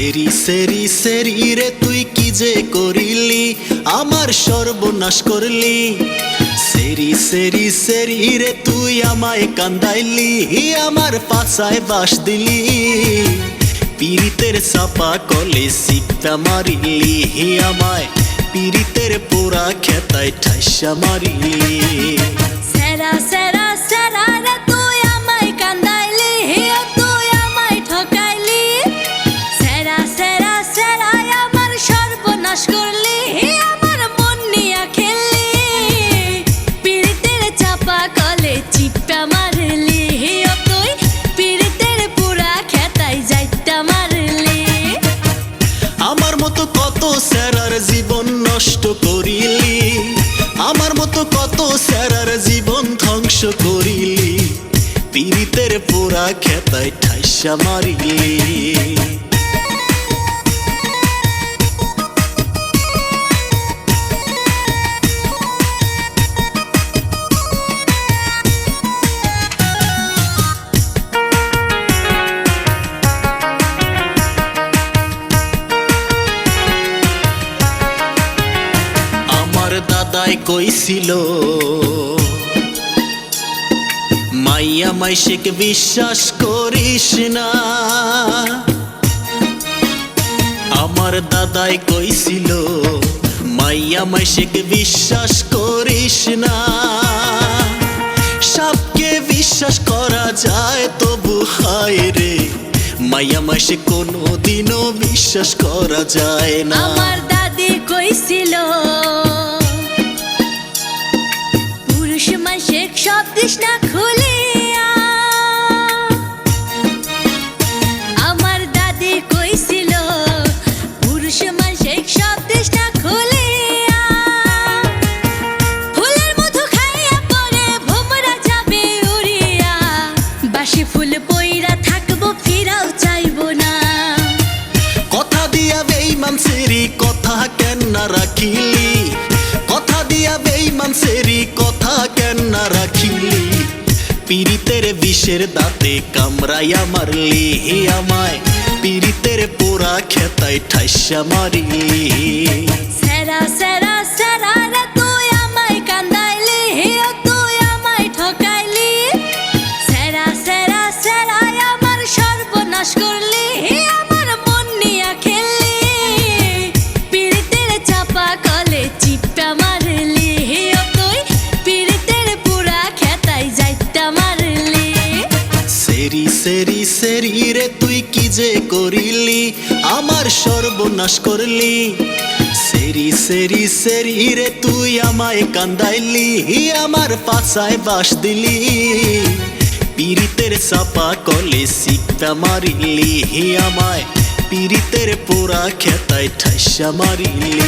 সেরি সেরি সেরি রে, তুই কি যে করিলি? আমার সর্বনাশ করলি। সেরি সেরি সেরি রে, তুই আমায় কান্দাইলি আমার পাছায় বাস দিলি। পীড়িতের চাপা কলে সিপটা মারিলি আমায় পীড়িতের পোড়া খেতায় ঠাইসা মারিলি। সেরা করিলি। আমার মতো কত স্যারার জীবন ধ্বংস করিলি। পীড়িতের পোড়া খেতায় ঠাইসা মারিলি। দাদাই কইছিল, মাইয়া মাইশেকে বিশ্বাস করিস না। আমার দাদাই কইছিল, মাইয়া মাইশেকে বিশ্বাস করিস না। সবকে বিশ্বাস করা যায় তবু হায় রে, মাইয়া মাইশে কোনো দিনও বিশ্বাস করা যায় না। আমার দাদি কইছিল পুরুষ মাসে সব তৃষ্ণা খুলিয়া। আমার দাদি কইছিল পুরুষ মাসে সব তৃষ্ণা খুলিয়া। ফুলের মধু খাইয়া পরে ভোমরা যাবে উড়িয়া। বাসি ফুল পইরা থাকব, ফিরাও চাইব না। কথা দিয়া বেইমান সেরি, কথা কেন না রাখিলি? কথা দিয়া বেইমান সেরি, কথা কেন রাখিলি? পিরিতের বিষের দাঁতে কামড়াইয়া মারলি আমায়। পিরিতের পোড়া খেতায় ঠাইসা মারিলি। সেরা সেরি সেরি রে, তুই কি যে করিলি? আমার সর্বনাশ করলি। সেরি সেরি সেরি রে, তুই আমায় কান্দাইলি আমার পাছায় বাস দিলি। পীড়িতের চাপা কলে সিপটা মারিলি, হি আমায় পীড়িতের পোড়া খেতায় ঠাইসা মারিলি।